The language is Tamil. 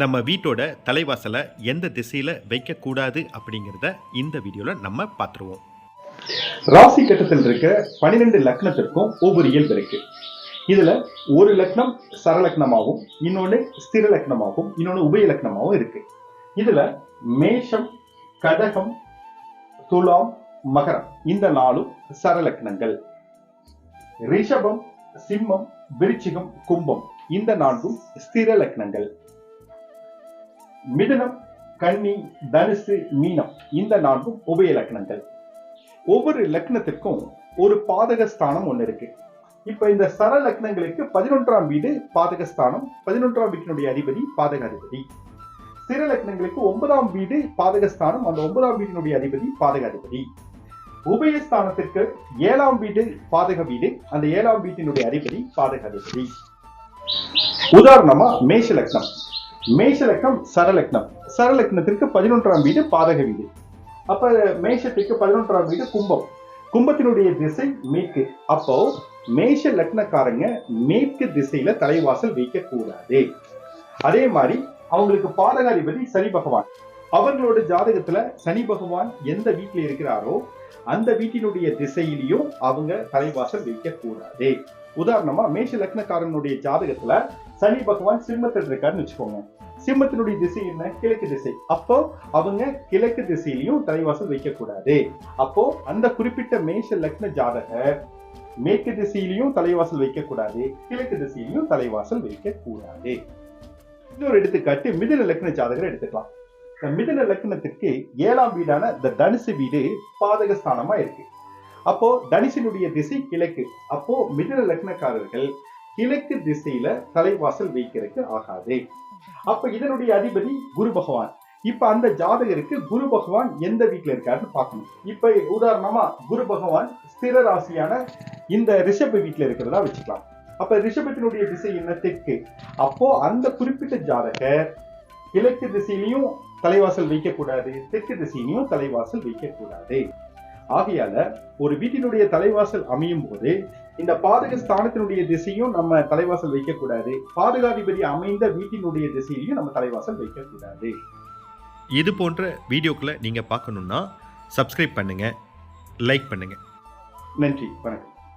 நம்ம வீட்டோட தலைவாசலை எந்த திசையில் வைக்கக்கூடாது அப்படிங்கிறத இந்த வீடியோவில் நம்ம பார்த்துருவோம். ராசி கட்டத்தில் இருக்க பன்னிரெண்டு லக்னத்திற்கும் ஒவ்வொரு இயல்பு இருக்கு. இதுல ஒரு லக்னம் சரலக்னமாகவும் இன்னொன்னு ஸ்திர லக்னமாகவும் இன்னொன்னு உபய லக்னமாகவும் இருக்கு. இதுல மேஷம் கடகம் துலாம் மகரம் இந்த நாளும் சரலக்னங்கள். ரிஷபம் சிம்மம் விருச்சிகம் கும்பம் இந்த நான்கும் ஸ்திர லக்னங்கள். மிதுனம் கன்னி தனுசு மீனம் இந்த நான்கும் உபய லக்னங்கள். ஒவ்வொரு லக்னத்திற்கும் ஒரு பாதக ஸ்தானம் இருக்கு. இப்ப இந்த சர லக்னங்களுக்கு பதினொன்றாம் வீடு பாதகஸ்தானம் பதினொன்றாம் வீட்டினுடைய அதிபதி பாதக அதிபதி சிற லக்னங்களுக்கு ஒன்பதாம் வீடு பாதக ஸ்தானம் அந்த ஒன்பதாம் வீட்டினுடைய அதிபதி பாதக அதிபதி உபயஸ்தானத்திற்கு ஏழாம் வீடு பாதக வீடு அந்த ஏழாம் வீட்டினுடைய அதிபதி பாதக அதிபதி உதாரணமா மேஷ லக்னம். மேஷலக்னம் சரலக்னம். சரலக்னத்திற்கு பதினொன்றாம் வீடு பாதக வீடு. அப்ப மேஷத்திற்கு பதினொன்றாம் வீடு கும்பம். கும்பத்தினுடைய திசை மேற்கு. அப்போ மேஷ லக்னக்காரங்க மேற்கு திசையில தலைவாசல் வைக்க கூடாது அதே மாதிரி அவங்களுக்கு பாதகாதிபதி சனி பகவான். அவர்களோட ஜாதகத்துல சனி பகவான் எந்த வீட்டில் இருக்கிறாரோ அந்த வீட்டினுடைய திசையிலையும் அவங்க தலைவாசல் வைக்க கூடாது உதாரணமா மேஷ லக்னக்காரனுடைய ஜாதகத்துல சனி பகவான் சிம்மத்தில் இருக்காருன்னு வச்சுக்கோங்க. சிம்மத்தினுடைய திசை என்ன? கிழக்கு திசை. அப்போ அவங்க கிழக்கு திசையிலையும் தலைவாசல் வைக்க கூடாது அப்போ அந்த குறிப்பிட்ட மேஷ லக்ன ஜாதகர் மேற்கு திசையிலையும் தலைவாசல் வைக்க கூடாது கிழக்கு திசையிலையும் தலைவாசல் வைக்க கூடாது இன்னொரு எடுத்துக்காட்டு மிதுன லக்ன ஜாதகரை எடுத்துக்கலாம். மிதுன லக்னத்திற்கு ஏழாம் வீடான இந்த தனுசு வீடு பாதக ஸ்தானமா இருக்கு. அப்போ தனுசினுடைய திசை கிழக்கு. அப்போ மிதுன லக்னக்காரர்கள் கிழக்கு திசையில தலைவாசல் வைக்கிறதுக்கு ஆகாது. அப்ப இதனுடைய அதிபதி குரு பகவான். இப்ப அந்த ஜாதகருக்கு குரு பகவான் எந்த வீட்டுல இருக்காருன்னு பார்க்கணும். இப்ப உதாரணமா குரு பகவான் ஸ்திர ராசியான இந்த ரிஷப வீட்டுல இருக்கிறதா வச்சுக்கலாம். அப்ப ரிஷபத்தினுடைய திசை என்ன தெற்கு? அப்போ அந்த குறிப்பிட்ட ஜாதகர் கிழக்கு திசையிலையும் தலைவாசல் வைக்க கூடாது தெற்கு திசையிலையும் தலைவாசல் வைக்க கூடாது ஆகையால ஒரு வீட்டினுடைய தலைவாசல் அமையும் போது இந்த பாதக ஸ்தானத்தினுடைய திசையும் நம்ம தலைவாசல் வைக்க கூடாது பாதகாதிபதி அமைந்த வீட்டினுடைய திசையிலையும் நம்ம தலைவாசல் வைக்க கூடாது இது போன்ற வீடியோக்களை நீங்கள் பார்க்கணுன்னா சப்ஸ்கிரைப் பண்ணுங்கள் லைக் பண்ணுங்கள் நன்றி வணக்கம்.